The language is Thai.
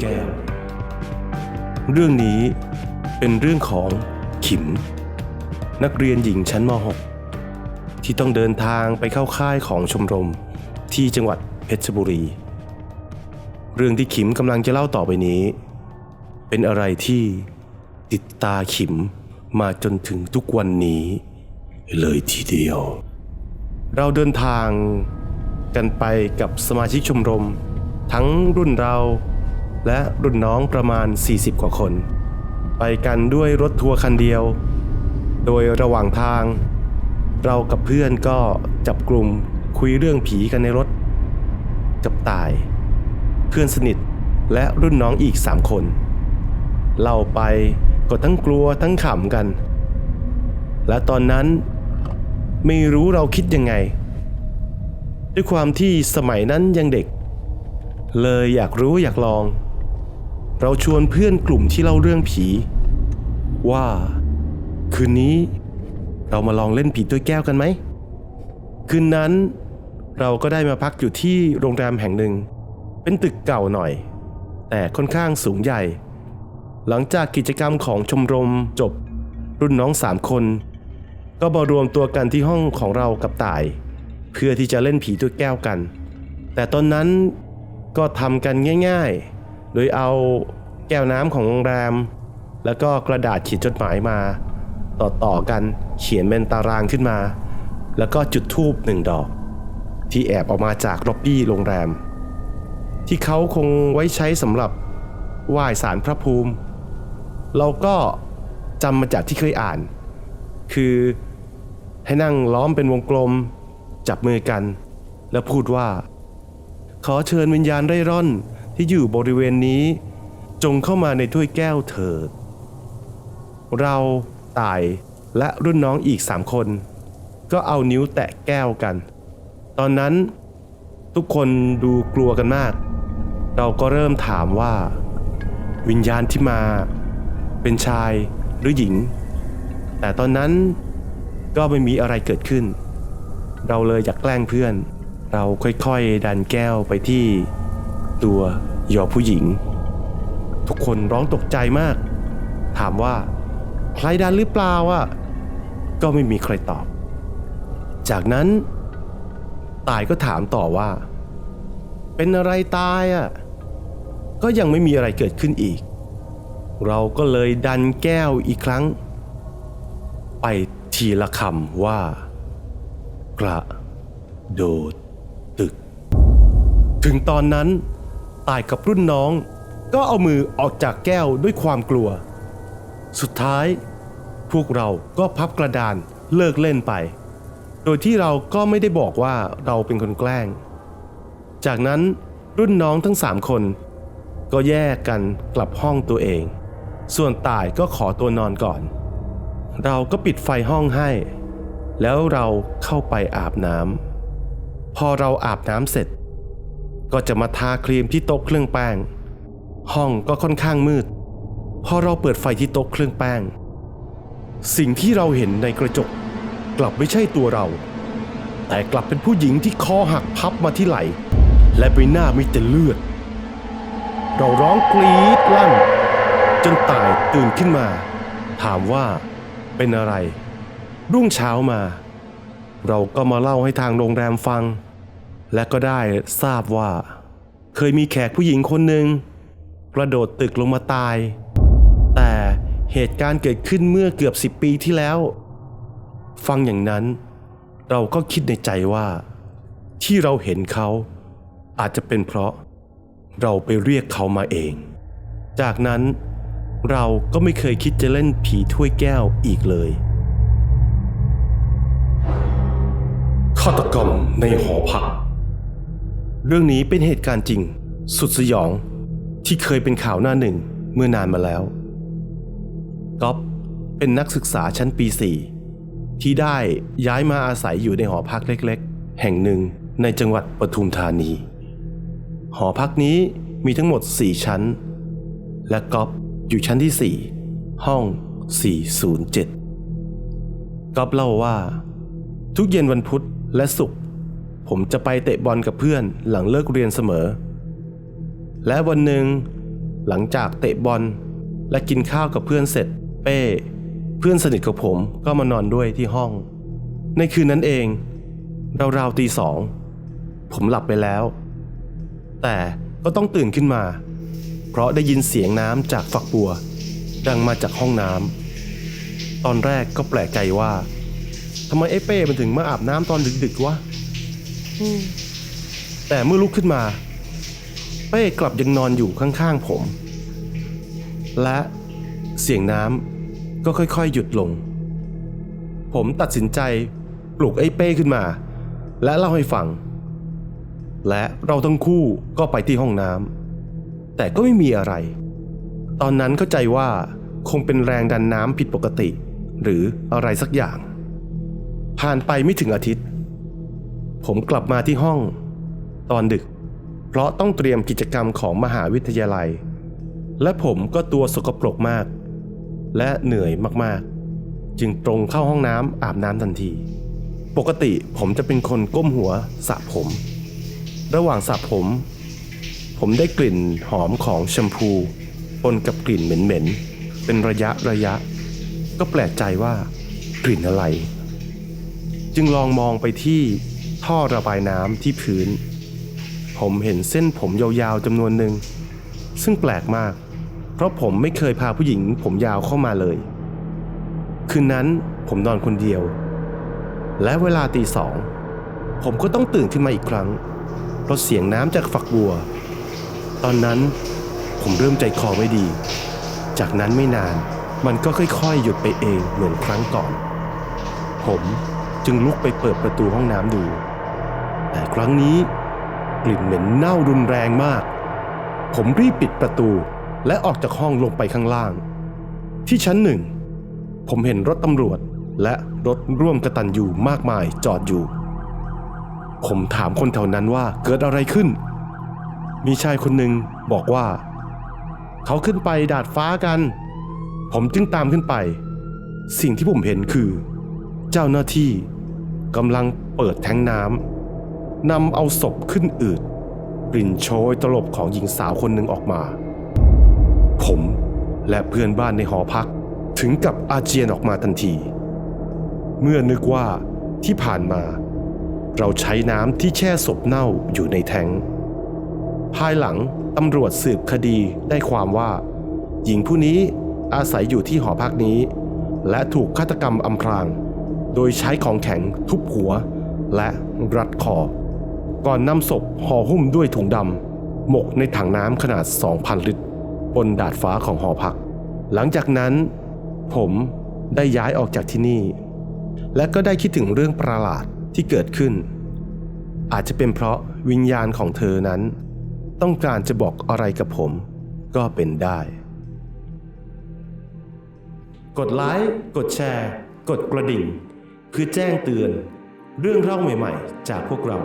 แก้ว เรื่องนี้เป็นเรื่องของขิม นักเรียนหญิงชั้นม .6 ที่ต้องเดินทางไปเข้าค่ายของชมรมที่จังหวัดเพชรบุรี เรื่องที่ขิมกำลังจะเล่าต่อไปนี้ เป็นอะไรที่ติดตาขิมมาจนถึงทุกวันนี้ เลยทีเดียว เราเดินทางกันไปกับสมาชิกชมรม ทั้งรุ่นเรา และรุ่นน้องประมาณ 40 กว่าคน ไปกันด้วยรถทัวร์คันเดียว โดยระหว่างทาง เรากับเพื่อนก็จับกลุ่มคุยเรื่องผีกันในรถ กับตาย เพื่อนสนิทและรุ่นน้องอีกสามคนเล่าไปก็ทั้งกลัวทั้งขำกัน และตอนนั้นไม่รู้เราคิดยังไง ด้วยความที่สมัยนั้นยังเด็ก เลยอยากรู้อยากลอง เราชวนเพื่อนกลุ่มที่เล่าเรื่องผี ว่า คืนนี้ เรามาลองเล่นผีด้วยแก้วกันไหม คืนนั้น เราก็ได้มาพักอยู่ที่โรงแรมแห่งหนึ่ง เป็นตึกเก่าหน่อย แต่ค่อนข้างสูงใหญ่ หลังจากกิจกรรมของชมรมจบ รุ่นน้องสามคน ก็มารวมตัวกันที่ห้องของเรากับต่าย เพื่อที่จะเล่นผีด้วยแก้วกัน แต่ตอนนั้น ก็ทำกันง่ายๆ โดยเอาแก้วน้ำของโรงแรม แล้วก็กระดาษเขียนจดหมายมา ต่อๆกันเขียนเป็นตารางขึ้นมา แล้วก็จุดธูปหนึ่งดอก ที่แอบออกมาจากล็อบบี้โรงแรม ที่เขาคงไว้ใช้สำหรับไหว้สารพระภูมิ เราก็จำมาจากที่เคยอ่าน คือให้นั่งล้อมเป็นวงกลม จับมือกัน แล้วพูดว่า ขอเชิญวิญญาณเร่ร่อนที่อยู่บริเวณนี้ จงเข้ามาในถ้วยแก้วเถิด เราตายและรุ่นน้องอีกสามคน ก็เอานิ้วแตะแก้วกัน ตอนนั้นทุกคนดูกลัวกันมาก เราก็เริ่มถามว่า วิญญาณที่มา เป็นชายหรือหญิง แต่ตอนนั้นก็ไม่มีอะไรเกิดขึ้น เราเลยอยากแกล้งเพื่อน เราค่อยๆ ดันแก้วไปที่ตัวหยอผู้หญิง ทุกคนร้องตกใจมาก ถามว่า ใครดันหรือเปล่าอะก็ไม่มีใครตอบ จากนั้น ตายก็ถามต่อว่า เป็นอะไรตายอะก็ยังไม่มีอะไรเกิดขึ้นอีก เราก็เลยดันแก้วอีกครั้ง ไปทีละคำว่า กระโดด ถึงตอนนั้นตายกับรุ่นน้อง ก็เอามือออกจากแก้วด้วยความกลัว สุดท้าย พวกเราก็พับกระดานเลิกเล่นไป โดยที่เราก็ไม่ได้บอกว่าเราเป็นคนแกล้ง จากนั้นรุ่นน้องทั้งสามคน ก็แยกกันกลับห้องตัวเอง ส่วนตายก็ขอตัวนอนก่อน เราก็ปิดไฟห้องให้ แล้วเราเข้าไปอาบน้ำพอเราอาบน้ำเสร็จ ก็จะมาทาครีมที่โต๊ะเครื่องแป้ง ห้องก็ค่อนข้างมืด พอเราเปิดไฟที่โต๊ะเครื่องแป้ง สิ่งที่เราเห็นในกระจก กลับไม่ใช่ตัวเรา แต่กลับเป็นผู้หญิงที่คอหักพับมาที่ไหล่และใบหน้ามีแต่เลือด เราร้องกรี๊ดลั่น จนตายตื่นขึ้นมา ถามว่าเป็นอะไร รุ่งเช้ามา เราก็มาเล่าให้ทางโรงแรมฟัง และก็ได้ทราบว่า เคยมีแขกผู้หญิงคนหนึ่งกระโดดตึกลงมาตาย แต่เหตุการณ์เกิดขึ้นเมื่อเกือบสิบปีที่แล้ว ฟังอย่างนั้น เราก็คิดในใจว่า ที่เราเห็นเขาอาจจะเป็นเพราะ เราไปเรียกเขามาเอง จากนั้นเราก็ไม่เคยคิดจะเล่นผีถ้วยแก้วอีกเลยฆาตกรรมในหอพัก เรื่องนี้เป็นเหตุการณ์จริง สุดสยอง ที่เคยเป็นข่าวหน้าหนึ่งเมื่อนานมาแล้วก๊อฟเป็นนักศึกษาชั้นปี 4 ที่ได้ย้ายมาอาศัยอยู่ในหอพักเล็กๆ แห่งหนึ่งในจังหวัดปทุมธานี หอพักนี้มีทั้งหมด 4 ชั้น และก๊อฟอยู่ชั้นที่ 4 ห้อง 407ก๊อฟเล่าว่า ทุกเย็นวันพุธและศุกร์ ผมจะไปเตะบอลกับเพื่อนหลังเลิกเรียนเสมอ และวันหนึ่ง หลังจากเตะบอลและกินข้าวกับเพื่อนเสร็จ เป้ เพื่อนสนิทของผมก็มานอนด้วยที่ห้อง ในคืนนั้นเองราวๆตีสองผมหลับไปแล้ว แต่ก็ต้องตื่นขึ้นมา เพราะได้ยินเสียงน้ำจากฝักบัว ดังมาจากห้องน้ำตอนแรกก็แปลกใจว่าทำไมไอ้เป้มันถึงมาอาบน้ำตอนดึกๆวะ แต่เมื่อลุกขึ้นมา เป้กลับยังนอนอยู่ข้างๆผม และเสียงน้ำก็ค่อยๆ หยุดลง ผมตัดสินใจปลุกไอ้เป้ขึ้นมา และเล่าให้ฟัง และเราทั้งคู่ก็ไปที่ห้องน้ำแต่ก็ไม่มีอะไร ตอนนั้นเข้าใจว่าคงเป็นแรงดันน้ำผิดปกติ หรืออะไรสักอย่าง ผ่านไปไม่ถึงอาทิตย์ ผมกลับมาที่ห้อง ตอนดึก เพราะต้องเตรียมกิจกรรมของมหาวิทยาลัย และผมก็ตัวสกปรกมาก และเหนื่อยมากๆ จึงตรงเข้าห้องน้ำอาบน้ำทันที ปกติผมจะเป็นคนก้มหัวสระผม ระหว่างสระผม ผมได้กลิ่นหอมของแชมพูปนกับกลิ่นเหม็นๆ เป็นระยะระยะ ก็แปลกใจว่ากลิ่นอะไร จึงลองมองไปที่ ท่อระบายน้ำที่พื้น ผมเห็นเส้นผมยาวๆจำนวนหนึ่ง ซึ่งแปลกมาก เพราะผมไม่เคยพาผู้หญิงผมยาวเข้ามาเลย คืนนั้นผมนอนคนเดียว และเวลาตีสอง ผมก็ต้องตื่นขึ้นมาอีกครั้ง เพราะเสียงน้ำจากฝักบัว ตอนนั้นผมเริ่มใจคอไม่ดี จากนั้นไม่นานมันก็ค่อยๆ หยุดไปเองเหมือนครั้งก่อน ผม จึงลุกไปเปิดประตูห้องน้ำดู แต่ครั้งนี้กลิ่นเหม็นเน่ารุนแรงมาก ผมรีบปิดประตูและออกจากห้องลงไปข้างล่าง ที่ชั้นหนึ่ง ผมเห็นรถตำรวจและรถร่วมกระตันอยู่มากมายจอดอยู่ ผมถามคนแถวนั้นว่าเกิดอะไรขึ้น มีชายคนหนึ่งบอกว่า เขาขึ้นไปดาดฟ้ากัน ผมจึงตามขึ้นไป สิ่งที่ผมเห็นคือ เจ้าหน้าที่กำลังเปิดแทงน้ำนำเอาศพขึ้นอืดกลิ่นโชยตลบของหญิงสาวคนหนึ่งออกมา ผมและเพื่อนบ้านในหอพักถึงกับอาเจียนออกมาทันที เมื่อนึกว่าที่ผ่านมา เราใช้น้ำที่แช่ศพเน่าอยู่ในแทงภายหลังตำรวจสืบคดีได้ความว่า หญิงผู้นี้อาศัยอยู่ที่หอพักนี้ และถูกฆาตกรรมอำพราง โดยใช้ของแข็งทุบหัว และรัดคอ ก่อนนำศพห่อหุ้มด้วยถุงดำหมกในถังน้ำขนาด 2,000 ลิตร บนดาดฟ้าของหอพัก หลังจากนั้น ผมได้ย้ายออกจากที่นี่ และก็ได้คิดถึงเรื่องประหลาดที่เกิดขึ้น อาจจะเป็นเพราะวิญญาณของเธอนั้น ต้องการจะบอกอะไรกับผมก็เป็นได้ กดไลค์ กดแชร์ กดกระดิ่ง คือแจ้งเตือนเรื่องเล่าใหม่ ๆ จากพวกเรา